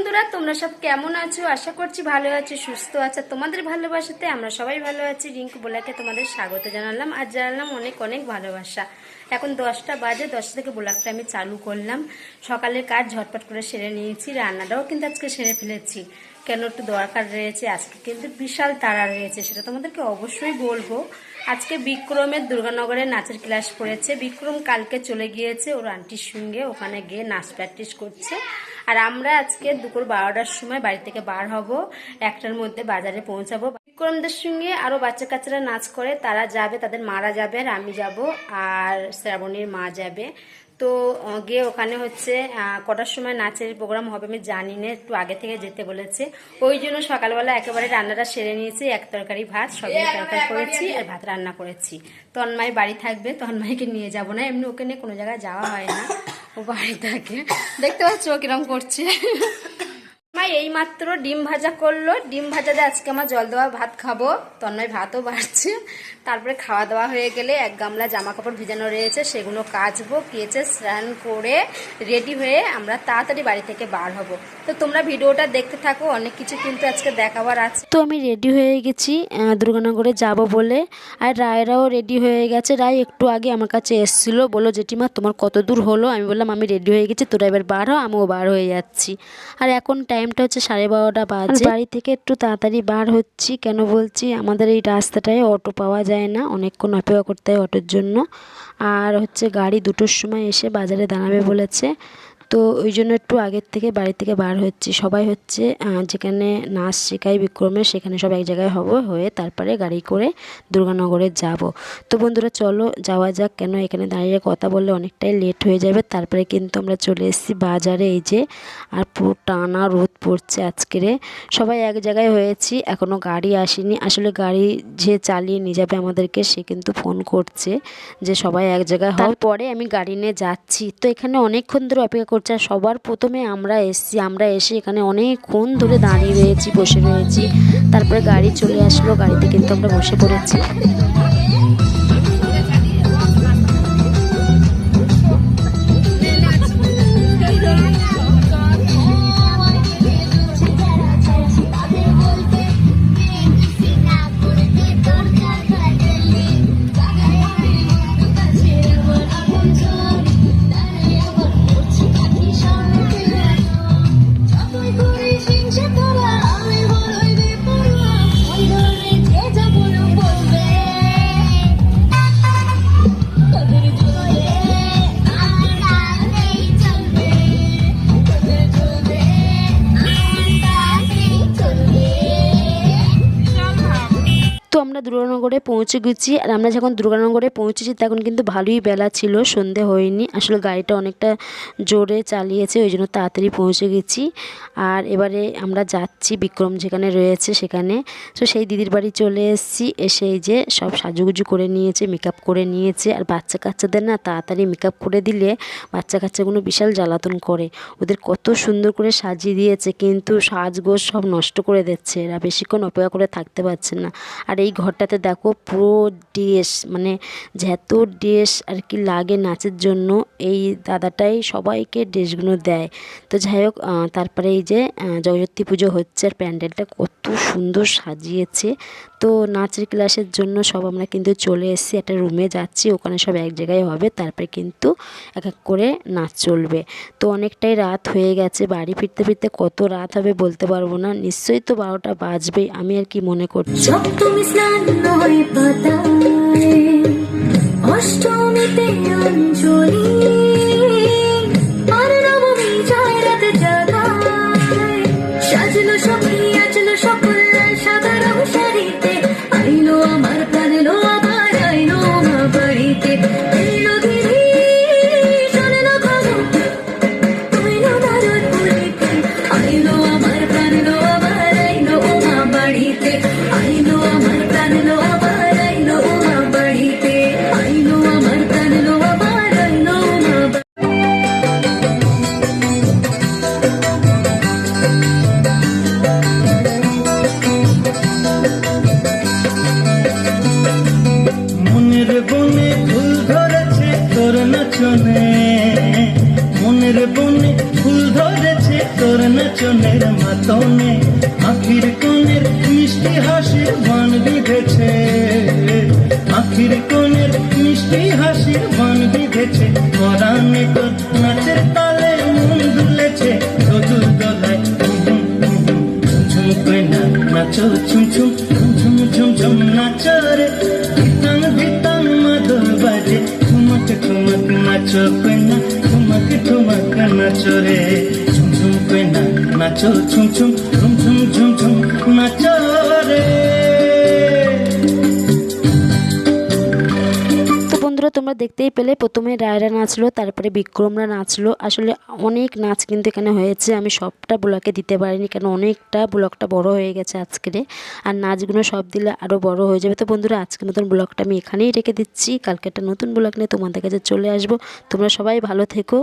বন্ধুরা, তোমরা সব কেমন আছো? আশা করছি ভালো আছো, সুস্থ আছো। তোমাদের ভালোবাসাতে আমরা সবাই ভালো আছি। রিঙ্কু বোলাকে তোমাদের স্বাগত জানালাম আর জানালাম অনেক অনেক ভালোবাসা। এখন দশটা বাজে, দশটা থেকে বোলাকটা আমি চালু করলাম। সকালের কাজ ঝটপট করে সেরে নিয়েছি, রান্নাটাও কিন্তু আজকে সেরে ফেলেছি। কেন একটু দরকার রয়েছে? আজকে কিন্তু বিশাল তাড়া রয়েছে, সেটা তোমাদেরকে অবশ্যই বলব। আজকে বিক্রমের দুর্গানগরে নাচের ক্লাস পড়েছে। বিক্রম কালকে চলে গিয়েছে ওর আন্টির সঙ্গে, ওখানে গিয়ে নাচ প্র্যাকটিস করছে। আর আমরা আজকে দুপুর বারোটার সময় বাড়ি থেকে বার হব। একটার মধ্যে বাজারে পৌঁছাবো। বিক্রমদের সঙ্গে আরও বাচ্চা কাচ্চারা নাচ করে তারা যাবে তাদের মারা যাবে আর আমি যাব আর শ্রাবণীর মা যাবে। তো গিয়ে ওখানে হচ্ছে কটার সময় নাচের প্রোগ্রাম হবে আমি জানি না একটু আগে থেকে যেতে বলেছে। ওই জন্য সকালবেলা একেবারে রান্নাটা সেরে নিয়েছি এক তরকারি ভাত সবজি তরকারি করেছি আর ভাত রান্না করেছি। তন্মাই বাড়ি থাকবে তন্মাইকে নিয়ে যাব না এমনি ওকে নিয়ে কোনো জায়গায় যাওয়া হয় না। ও বাড়ি থাকে। দেখতে পাচ্ছ কিরম করছে? মা এই মাত্র ডিম ভাজা করল। ডিম ভাজা দিয়ে আজকে আমার জল দেওয়া ভাত খাব। তন্ময় ভাতও বাড়ছে। তারপরে খাওয়া দাওয়া হয়ে গেলে এক গামলা জামা কাপড় ভিজানো রয়েছে, সেগুলো কাচবো, কেচে স্নান করে রেডি হয়ে আমরা তাড়াতাড়ি বাড়ি থেকে বার হব। তো তোমরা ভিডিওটা দেখতে থাকো, অনেক কিছু কিন্তু আজকে দেখাবার আছে। তো আমি রেডি হয়ে গেছি দুর্গানগরে যাব বলে। আর রায়রাও রেডি হয়ে গেছে। রায় একটু আগে আমার কাছে এসেছিল, বলল, জেঠিমা, তোমার কত দূর হলো? আমি বললাম, আমি রেডি হয়ে গেছি, তোরা এবার বার হ, আমিও বার হয়ে যাচ্ছি। আর এখন টাইমটা হচ্ছে সাড়ে বারোটা বাজে। বাড়ি থেকে একটু তাড়াতাড়ি বার হচ্ছি, কেন বলছি? আমাদের এই রাস্তাটায় অটো পাওয়া যায় না, অনেকক্ষণ অপেক্ষা করতে হয় অটোর জন্য। আর হচ্ছে গাড়ি দুটোর সময় এসে বাজারে দাঁড়াবে বলেছে। তো ওই জন্য একটু আগের থেকে বাড়ি থেকে বার হচ্ছি। সবাই হচ্ছে যেখানে নাচ শেখাই বিক্রমের সেখানে সব এক জায়গায় হব, হয়ে তারপরে গাড়ি করে দুর্গানগরে যাব। তো বন্ধুরা চলো, যাওয়া যাক কেন এখানে দাঁড়িয়ে কথা বললে অনেকটাই লেট হয়ে যাবে। তারপরে কিন্তু আমরা চলে এসেছি বাজারে, এই যে, আর পুরো টানা রোদ পড়ছে আজকেরে সবাই এক জায়গায় হয়েছি এখনও গাড়ি আসেনি। আসলে গাড়ি যে চালিয়ে নিয়ে যাবে আমাদেরকে, সে কিন্তু ফোন করছে যে সবাই এক জায়গায় হওয়ার পরে আমি গাড়ি নিয়ে যাচ্ছি। তো এখানে অনেকক্ষণ ধরে অপেক্ষা আর সবার প্রথমে আমরা এসছি। আমরা এসে এখানে অনেকক্ষণ ধরে দাঁড়িয়ে রয়েছি, বসে রয়েছি। তারপরে গাড়ি চলে আসলো। গাড়িতে কিন্তু আমরা বসে পড়েছি। আমরা দুর্গানগরে পৌঁছে গেছি আর আমরা যখন দুর্গানগরে পৌঁছেছি তখন কিন্তু ভালোই বেলা ছিল, সন্ধে হয়নি। আসলে গাড়িটা অনেকটা জোরে চালিয়েছে, ওই জন্য তাড়াতাড়ি পৌঁছে গেছি। আর এবারে আমরা যাচ্ছি বিক্রম যেখানে রয়েছে সেখানে। তো সেই দিদির বাড়ি চলে এসেছি, এসে এই যে সব সাজুগুজু করে নিয়েছে মেকআপ করে নিয়েছে। আর বাচ্চা কাচ্চাদের না তাড়াতাড়ি মেকআপ করে দিলে বাচ্চা কাচ্চাগুলো বিশাল জ্বালাতন করে। ওদের কত সুন্দর করে সাজিয়ে দিয়েছে, কিন্তু সাজগোজ সব নষ্ট করে দিচ্ছে। এরা বেশিক্ষণ অপেক্ষা করে থাকতে পারছে না। আর এই ঘরটাতে দেখো পুরো ড্রেস মানে যত ড্রেস আর কি লাগে নাচের জন্য, এই দাদাটাই সবাইকে ড্রেসগুলো দেয়। তো যাই হোক তারপরে এই যে জগদ্ধাত্রী পুজো হচ্ছে আর প্যান্ডেলটা কত সুন্দর সাজিয়েছে। তো নাচের ক্লাসের জন্য সব আমরা কিন্তু চলে এসেছি, একটা রুমে যাচ্ছি, ওখানে সব এক জায়গায় হবে, তারপরে কিন্তু এক এক করে নাচ চলবে। তো অনেকটাই রাত হয়ে গেছে, বাড়ি ফিরতে ফিরতে কত রাত হবে বলতে পারব না, নিশ্চয়ই তো বারোটা বাজবে আমি আর কি মনে করছি। স্নান পাতায় অষ্টমীতে অঞ্জলি আর নবমী যায় রাত সখী আজলো কইনা ছুম ছুম ঝুম ঝুম ঝুম ঝুম নাচো রে ভিতাং ভিতাং মাদল বাজে ঠুমক ঠুমক নাচো কইনা ঠুমক ঠুমক নাচো রে ঝুম কইনা নাচো ছুম ছুম ঝুম ঝুম তোমরা দেখতেই পেলে প্রথমে রায়রা নাচলো, তারপরে বিক্রমরা নাচলো। আসলে অনেক নাচ কিন্তু এখানে হয়েছে, আমি সবটা ব্লকে দিতে পারিনি, কেন অনেকটা ব্লকটা বড় হয়ে গেছে আজকেরে আর নাচগুলো সব দিলে আরও বড় হয়ে যাবে। তো বন্ধুরা আজকের মতন ব্লগটা আমি এখানেই রেখে দিচ্ছি। কালকে একটা নতুন ব্লগ নিয়ে তোমাদের কাছে চলে আসব। তোমরা সবাই ভালো থেকো।